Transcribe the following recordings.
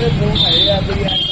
ਦੇ ਫੋਨ ਆਏ ਆ ਵੀ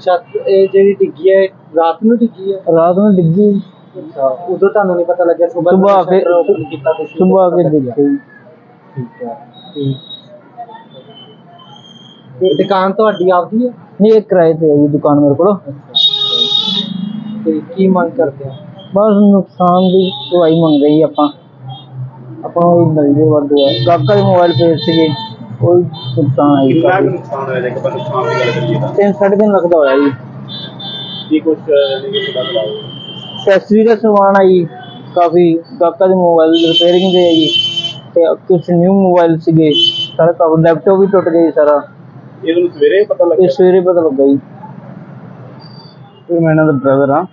ਛੱਤ ਇਹ ਜਿਹੜੀ ਡਿੱਗੀ ਹੈ ਰਾਤ ਨੂੰ ਡਿੱਗੀ ਹੈ ਰਾਤ ਨੂੰ ਡਿੱਗੀ ਅੱਛਾ ਉਦੋਂ ਤੁਹਾਨੂੰ ਨਹੀਂ ਪਤਾ ਲੱਗਿਆ ਸਵੇਰ ਸੁਬਾਹ ਆ ਕੇ ਓਪਨ ਕੀਤਾ ਤੁਸੀਂ ਸੁਬਾਹ ਆ ਕੇ ਦੇਖਿਆ ਜੀ ਠੀਕ ਹੈ ਠੀਕ ਤੇ ਦੁਕਾਨ ਤੁਹਾਡੀ ਆਪਦੀ ਹੈ ਨਹੀਂ ਇਹ ਕਿਰਾਏ ਤੇ ਹੈ ਜੀ ਦੁਕਾਨ ਮੇਰੇ ਕੋਲ ਤੇ ਕੀ ਮੰਗ ਕਰਦੇ ਹੋ ਬਸ ਨੁਕਸਾਨ ਦੀ ਦਵਾਈ ਮੰਗ ਰਹੀ ਆਪਾਂ ਆਪਾਂ ਨੂੰ ਉਹ ਮਿਲ ਜੇ ਵੱਧ ਹੈ ਗਾਹਕਾਂ ਦੇ ਮੋਬਾਈਲ ਪਏ ਸੀਗੇ ਕੋਈ ਨੁਕਸਾਨ ਆਈ ਕਿੰਨਾ ਕੁ ਨੁਕਸਾਨ ਹੋਇਆ ਜੇ ਆਪਾਂ ਨੁਕਸਾਨ ਦੀ ਗੱਲ ਕਰੀਏ ਤਾਂ? ਤਿੰਨ ਸਾਢੇ ਤਿੰਨ ਲੱਖ ਦਾ ਹੋਇਆ ਜੀ। ਕੀ ਕੁਝ ਨਹੀਂ ਪਤਾ ਲੱਗਾ ਐਕਸੈਸਰੀ ਦਾ ਸਮਾਨ ਆ ਜੀ ਕਾਫੀ ਗਾਹਕਾਂ ਦੇ ਮੋਬਾਈਲ ਰਿਪੇਅਰਿੰਗ ਦੇ ਆ ਜੀ ਤੇ ਕੁਝ ਨਿਊ ਮੋਬਾਈਲ ਸੀਗੇ ਸਾਰਾ ਕੰਮ ਲੈਪਟਾਪ ਵੀ ਟੁੱਟ ਗਿਆ ਜੀ ਸਾਰਾ। ਇਹ ਤੁਹਾਨੂੰ ਸਵੇਰੇ ਪਤਾ ਇਹ ਲੱਗਿਆ ਸਵੇਰੇ ਪਤਾ ਲੱਗਾ ਜੀ। ਇਹ ਮੈਂ ਇਹਨਾਂ ਦਾ ਬ੍ਰਦਰ ਆ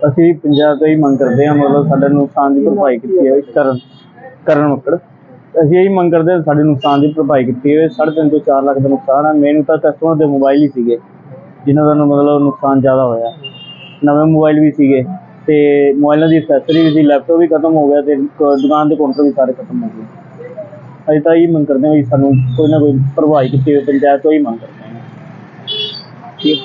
ਅਸੀਂ ਪੰਜਾਬ ਤੋਂ ਹੀ ਮੰਗ ਕਰਦੇ ਹਾਂ ਮਤਲਬ ਸਾਡੇ ਨੁਕਸਾਨ ਦੀ ਭਰਪਾਈ ਕੀਤੀ ਹੈ ਕਰਨ ਕਰਨ ਮੱਕੜ ਅਸੀਂ ਇਹੀ ਮੰਗ ਕਰਦੇ ਹਾਂ ਸਾਡੇ ਨੁਕਸਾਨ ਦੀ ਭਰਪਾਈ ਕੀਤੀ ਹੋਵੇ। ਸਾਢੇ ਤਿੰਨ ਤੋਂ 4 ਲੱਖ ਦਾ ਨੁਕਸਾਨ ਹੈ ਮੈਨੂੰ ਤਾਂ ਕਸਟਮਰ ਦੇ ਮੋਬਾਈਲ ਹੀ ਸੀਗੇ, ਜਿਨ੍ਹਾਂ ਦਾ ਮਤਲਬ ਨੁਕਸਾਨ ਜ਼ਿਆਦਾ ਹੋਇਆ। ਨਵੇਂ ਮੋਬਾਈਲ ਵੀ ਸੀਗੇ ਤੇ ਮੋਬਾਈਲਾਂ ਦੀ ਐਕਸੈਸਰੀ ਵੀ ਸੀ ਲੈਪਟਾਪ ਵੀ ਖਤਮ ਹੋ ਗਿਆ ਤੇ ਦੁਕਾਨ ਦੇ ਕਾਊਂਟਰ ਵੀ ਸਾਰੇ ਖਤਮ ਹੋ ਗਏ। ਅਸੀਂ ਤਾਂ ਇਹੀ ਮੰਗ ਕਰਦੇ ਹਾਂ ਵੀ ਸਾਨੂੰ ਕੋਈ ਨਾ ਕੋਈ ਭਰਪਾਈ ਕੀਤੀ ਹੋਵੇ, ਪੰਚਾਇਤ ਤੋਂ ਹੀ ਮੰਗ ਕਰਦੇ ਹਾਂ। ਠੀਕ।